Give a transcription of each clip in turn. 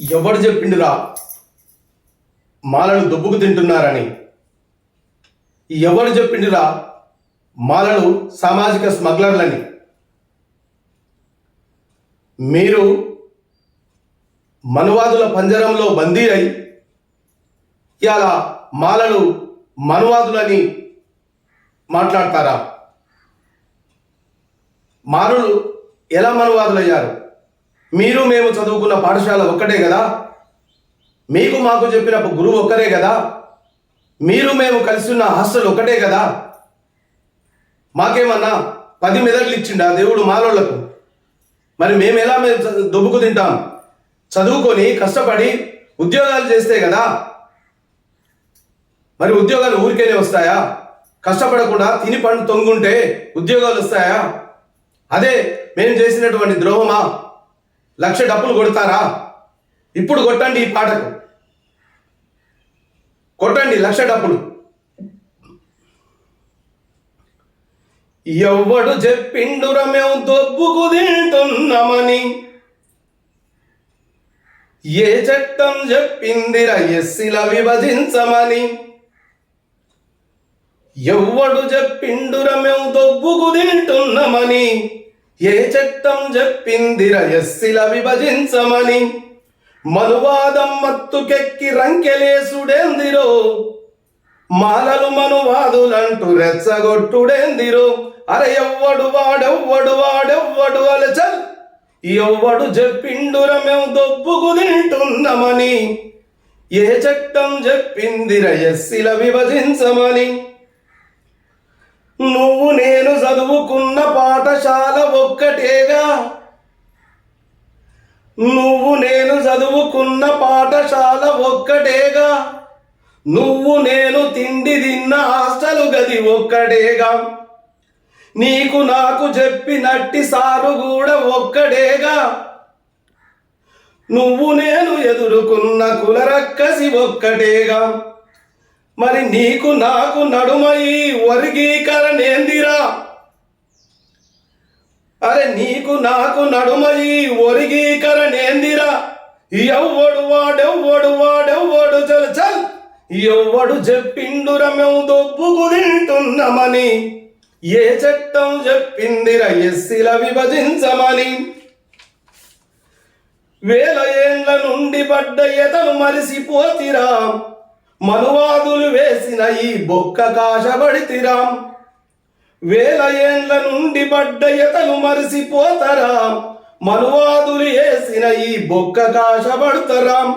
ఎవడు చెప్పిండురా? మాలను దుబ్బుకు తింటున్నారని. ఎవరు చెప్పిండురా? మాలలు సామాజిక స్మగ్లర్లని. మీరు మనువాదుల పంజరంలో బందీ అయి ఇవాళ మాలలు మనువాదులని మాట్లాడతారా? మారులు ఎలా మనువాదులయ్యారు? మీరు మేము చదువుకున్న పాఠశాల ఒక్కటే కదా? మీకు మాకు చెప్పిన గురువు ఒక్కరే కదా? మీరు మేము కలిసి ఉన్న హాస్టల్ ఒక్కటే కదా? మాకేమన్నా పది మెదడులు ఇచ్చిండా దేవుడు మాలోళ్ళకు మరి మేము ఎలా మేము దుబ్బుకు తింటాం? చదువుకొని కష్టపడి ఉద్యోగాలు చేస్తే కదా? మరి ఉద్యోగాలు ఊరికేనే వస్తాయా? కష్టపడకుండా తిని పండు తొంగుంటే ఉద్యోగాలు వస్తాయా? అదే మేము చేసినటువంటి ద్రోహమా? లక్ష డబ్బులు కొడతారా? ఇప్పుడు కొట్టండి ఈ పాటకు. కొట్టండి లక్ష డబ్బులు. ఎవ్వడు చెప్పిండుర మేము దొబ్బుకు తింటున్నామని. ఏ చట్టం చెప్పిందిరా ఎస్సీల విభజించమని. ఎవ్వడు చెప్పిండుర మేము దొబ్బుకు తింటున్నామని. ఏ చట్టం చెప్పిందిర? ఎస్సీల విభజించమని. మనువాదం మత్తుకెక్కి రంకెలేసుడేందిరో? మాలలు మనువాదులంటూ రెచ్చగొట్టుడేందిరో? అరే ఎవ్వడు వాడెవ్వడు వాడెవ్వడు అలచల్. ఎవ్వడు చెప్పిండుర మేము దొబ్బుకు తింటున్నామని. ఏ చట్టం చెప్పిందిర? ఎస్సీల విభజించమని. నువ్వు నేను చదువుకున్న పాఠశాల ఒక్కటేగా? నువ్వు నేను చదువుకున్న పాఠశాల ఒక్కటేగా? నువ్వు నేను తిండి తిన్న హాస్టల్ గది ఒక్కటేగా? నీకు నాకు చెప్పినట్టి సారు కూడా ఒక్కడేగా? నువ్వు నేను ఎదుర్కొన్న కులరక్కసి ఒక్కటేగా? మరి నీకు నాకు నడుమై వర్గీకరణ ఏందిరా అరే నీకు నాకు నడుమై వర్గీకరణ ఏందిరా ఎవ్వడు వాడెవ్వడు వాడెవ్వడు చల్ చల్ ఎవ్వడు చెప్పిండుర మేము దొబ్బుకు తింటున్నామని. ఏ చట్టం చెప్పిందిరా ఎస్సీల విభజించమని. వేల ఏండ్ల నుండి పడ్డ ఎతను మరిసిపోతిరా. మనువాదులు వేసిన ఈ బొక్క కాశపడితిరా వేల ఏండ్ల నుండి పడ్డ ఎతను మనువాదులు వేసిన ఈ బొక్క కాశపడతారా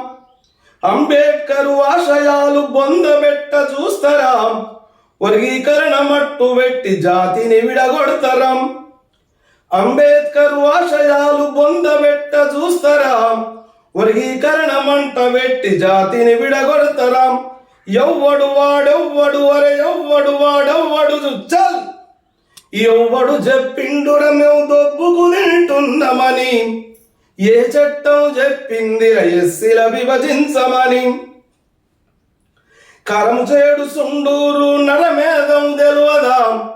అంబేద్కరు ఆశయాలు బొందబెట్ట చూస్తారా. వర్గీకరణ మట్టు పెట్టి జాతిని విడగొడతరాం. అంబేద్కర్ ఆశయాలు బొందబెట్ట చూస్తారా. వర్గీకరణ మంట పెట్టి జాతిని విడగొడతరాం. ఎవ్వడు వాడెవ్వడు అరే ఎవ్వడు వాడెవ్వడు చల్ ఎవ్వడు చెప్పిండుర మేము దొబ్బుకు తింటున్నామని ఏ చట్టం చెప్పింది ఎస్సిల విభజించమని. కరం చేడు సుండూరు నరమేధం తెలువదా?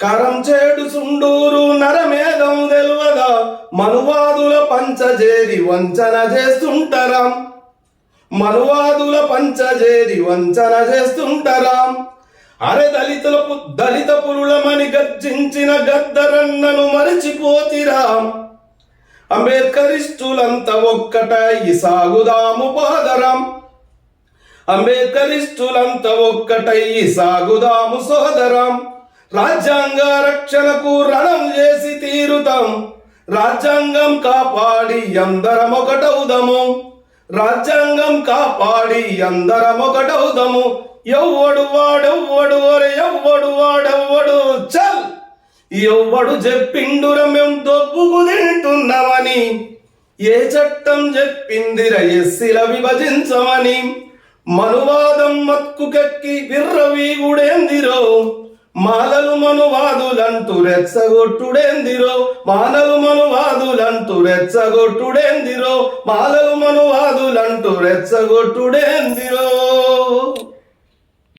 కరం చేడు సుండూరు నరమేధం తెలువదా? మనువాదుల పంచజేరి వంచన చేస్తుంటారా. మనువాదుల పంచజేరి వంచన చేస్తుంటారా. అరే దళితుల పు- దళిత పురులమని గర్జించిన గద్దరన్నను మరచిపోతిరా. అంబేద్కరిస్టులంతా ఒక్కటై సాగుదాము పాదరం. అంబేద్కరిస్టులంతా ఒక్కటై సాగుదాము సోదరం. రాజ్యాంగ రక్షణకు రణం చేసి తీరుతాం. రాజ్యాంగం కాపాడి అందరం ఒకటవుదము. రాజ్యాంగం కాపాడి అందరం ఒకటవుదము ఎవ్వడు వాడెవ్వడు అరే ఎవ్వడు వాడెవ్వడు చల్. ఎవ్వడు చెప్పిండుర మేము దొబ్బుకు తింటున్నామని. ఏ చట్టం చెప్పిందిర ఎస్సిల విభజించమని. మనువాదం మత్కుకెక్కి విర్రవీగుడేందిరో. మాలలు మనువాదులంటూ రెచ్చగొట్టుడేందిరో. మానలు మనువాదులంటూ రెచ్చగొట్టుడేందిరో? మాలలు మనువాదులంటూ రెచ్చగొట్టుడేందిరో?